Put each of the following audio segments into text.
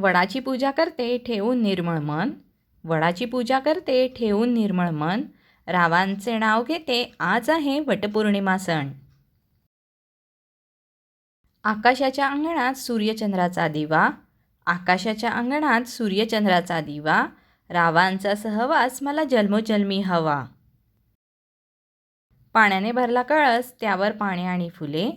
वडाची पूजा करते ठेवून निर्मळ मन. वडाची पूजा करते ठेवून निर्मळ मन. रावांचे नाव घेते आज आहे वटपौर्णिमा सण. आकाशाच्या अंगणात सूर्यचंद्राचा दिवा. आकाशाच्या अंगणात सूर्यचंद्राचा दिवा. रावांचा सहवास मला जन्मोजन्मी हवा. पाण्याने भरला कळस त्यावर पाणी आणि फुले.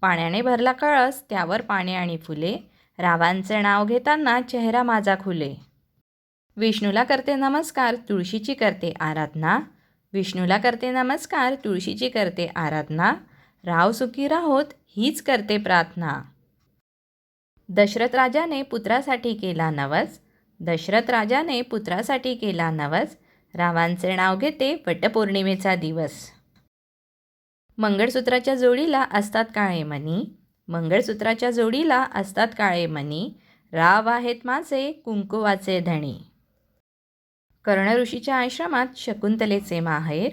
पाण्याने भरला कळस त्यावर पाणी आणि फुले. रावांचे नाव घेताना चेहरा माझा खुले. विष्णूला करते नमस्कार तुळशीची करते आराधना. विष्णूला करते नमस्कार तुळशीची करते आराधना. राव सुखी राहोत हीच करते प्रार्थना. दशरथ राजाने पुत्रासाठी केला नवस. दशरथ राजाने पुत्रासाठी केला नवस. रावांचे नाव घेते वटपौर्णिमेचा दिवस. मंगळसूत्राच्या जोडीला असतात काळे मनी मंगळसूत्राच्या जोडीला असतात काळे मणी राव आहेत माझे कुंकुवाचे धणी. कर्णऋषीच्या आश्रमात शकुंतलेचे माहेर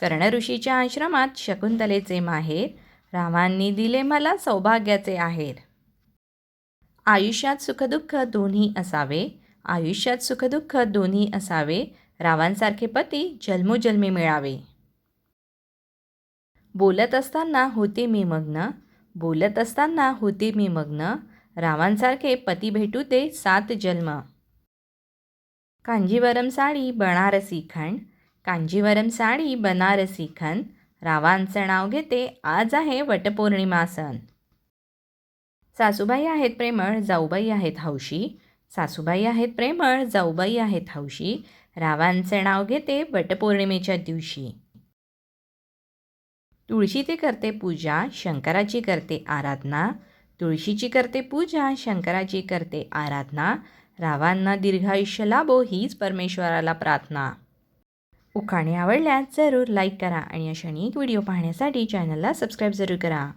कर्णऋषीच्या आश्रमात शकुंतलेचे माहेर रामांनी दिले मला सौभाग्याचे आहेर. आयुष्यात सुखदुःख दोन्ही असावे आयुष्यात सुखदुःख दोन्ही असावे रावांसारखे पती जन्मोजन्मी मिळावे. बोलत असताना होते मी मग्न बोलत असताना होते मी मग्न. रावांसारखे पती भेटू ते सात जन्म. कांजीवरम साडी बनारसी खण कांजीवरम साडी बनारसी खण रावांचं नाव घेते आज आहे वटपौर्णिमा सण. सासूबाई आहेत प्रेमळ जाऊबाई आहेत हौशी. सासूबाई आहेत प्रेमळ जाऊबाई आहेत हौशी. रावांचे नाव घेते वटपौर्णिमेच्या दिवशी. तुळशीची करते पूजा शंकराची करते आराधना. तुळशीची करते पूजा शंकराची करते आराधना. रावांना दीर्घायुष्य लाभो हीच परमेश्वराला प्रार्थना. उखाणे आवडल्यास जरूर लाईक करा आणि अशा अनेक व्हिडिओ पाहण्यासाठी चॅनलला सबस्क्राईब जरूर करा.